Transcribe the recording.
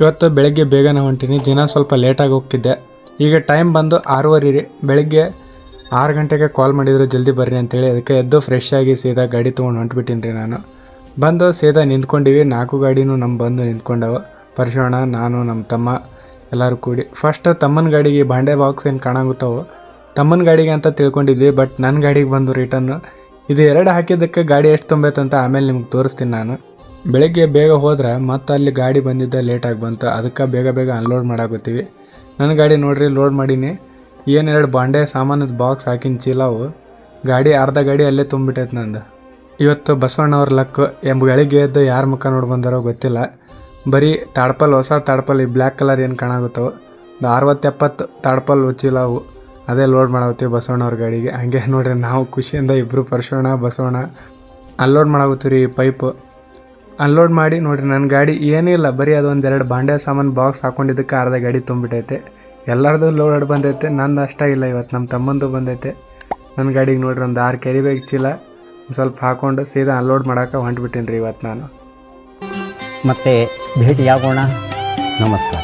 ಇವತ್ತು ಬೆಳಗ್ಗೆ ಬೇಗನೆ ಹೊಂಟೀನಿ. ದಿನ ಸ್ವಲ್ಪ ಲೇಟಾಗಿ ಹೋಗ್ತಿದ್ದೆ. ಈಗ ಟೈಮ್ ಬಂದು ಆರೂವರೆ ರೀ. ಬೆಳಗ್ಗೆ ಆರು ಗಂಟೆಗೆ ಕಾಲ್ ಮಾಡಿದ್ರು, ಜಲ್ದಿ ಬರ್ರಿ ಅಂತೇಳಿ. ಅದಕ್ಕೆ ಎದ್ದು ಫ್ರೆಶ್ ಆಗಿ ಸೀದಾ ಗಾಡಿ ತೊಗೊಂಡು ಹೊಂಟ್ಬಿಟ್ಟಿನಿ ರೀ ನಾನು. ಬಂದು ಸೀದಾ ನಿಂತ್ಕೊಂಡಿವಿ. ನಾಲ್ಕು ಗಾಡಿನೂ ನಮ್ಮ ಬಂದು ನಿಂತ್ಕೊಂಡವು. ಪರಶೋಣ ನಾನು ನಮ್ಮ ತಮ್ಮ ಎಲ್ಲರೂ ಕೂಡಿ. ಫಸ್ಟ್ ತಮ್ಮನ ಗಾಡಿಗೆ ಬಾಂಡೆ ಬಾಕ್ಸ್ ಏನು ಕಾಣಾಗುತ್ತವು, ತಮ್ಮನ ಗಾಡಿಗೆ ಅಂತ ತಿಳ್ಕೊಂಡಿದ್ವಿ. ಬಟ್ ನನ್ನ ಗಾಡಿಗೆ ಬಂದು ರಿಟರ್ನ್ ಇದು ಎರಡು ಹಾಕಿದ್ದಕ್ಕೆ ಗಾಡಿ ಎಷ್ಟು ತುಂಬೈತೆ ಅಂತ ಆಮೇಲೆ ನಿಮ್ಗೆ ತೋರಿಸ್ತೀನಿ ನಾನು. ಬೆಳಗ್ಗೆ ಬೇಗ ಹೋದ್ರೆ ಮತ್ತೆ ಅಲ್ಲಿ ಗಾಡಿ ಬಂದಿದ್ದ ಲೇಟಾಗಿ ಬಂತು. ಅದಕ್ಕೆ ಬೇಗ ಬೇಗ ಅನ್ಲೋಡ್ ಮಾಡಾಕತ್ತೀವಿ. ನನ್ನ ಗಾಡಿ ನೋಡ್ರಿ ಲೋಡ್ ಮಾಡೀನಿ. ಏನು ಎರಡು ಬಾಂಡೆ ಸಾಮಾನದ ಬಾಕ್ಸ್ ಹಾಕಿನ ಚೀಲವು ಗಾಡಿ ಅರ್ಧ ಗಾಡಿ ಅಲ್ಲೇ ತುಂಬಿಟ್ಟೈತೆ ನಂದು. ಇವತ್ತು ಬಸವಣ್ಣವ್ರ ಲಕ್ ಎಂಬ ಗಳಿಗೆ ಎದ್ದು ಯಾರ ಮುಖ ನೋಡಿ ಬಂದಾರೋ ಗೊತ್ತಿಲ್ಲ. ಬರೀ ತಾಡ್ಪಲ್, ಹೊಸ ತಾಡ್ಪಲ್ ಈ ಬ್ಲ್ಯಾಕ್ ಕಲರ್ ಏನು ಕಾಣಾಗುತ್ತವೆ ಒಂದು ಅರವತ್ತೆಪ್ಪತ್ತು ತಾಡ್ಪಲ್ ಚೀಲವು ಅದೇ ಲೋಡ್ ಮಾಡಾಗುತ್ತೀವಿ ಬಸವಣ್ಣವ್ರ ಗಾಡಿಗೆ. ಹಾಗೆ ನೋಡ್ರಿ ನಾವು ಖುಷಿಯಿಂದ ಇಬ್ಬರು ಪರ್ಸೋಣ ಬಸವಣ್ಣ ಅನ್ಲೋಡ್ ಮಾಡಾಗುತ್ತೀವಿ ರೀ ಪೈಪು ಅನ್ಲೋಡ್ ಮಾಡಿ, ನೋಡಿರಿ ನನ್ನ ಗಾಡಿ ಏನಿಲ್ಲ ಬರೀ ಅದು ಎರಡು ಬಾಂಡೆ ಸಾಮಾನು ಬಾಕ್ಸ್ ಹಾಕೊಂಡಿದ್ದಕ್ಕೆ ಅರ್ಧ ಗಾಡಿ ತುಂಬಿಟ್ಟೈತೆ. ಎಲ್ಲರದು ಲೋಡ್ ಬಂದೈತೆ, ನಂದು ಅಷ್ಟೇ ಇಲ್ಲ ಇವತ್ತು ನಮ್ಮ ತಮ್ಮಂದು ಬಂದೈತೆ. ನನ್ನ ಗಾಡಿಗೆ ನೋಡಿರಿ, ಒಂದು ಆರು ಕೆರಿ ಬೇಕು ಚೀಲ ಸ್ವಲ್ಪ ಹಾಕೊಂಡು ಸೀದಾ ಅನ್ಲೋಡ್ ಮಾಡೋಕೆ ಹೊಂಟ್ಬಿಟ್ಟಿನಿ ರೀ ಇವತ್ತು ನಾನು. ಮತ್ತೆ ಭೇಟಿಯಾಗೋಣ. ನಮಸ್ಕಾರ.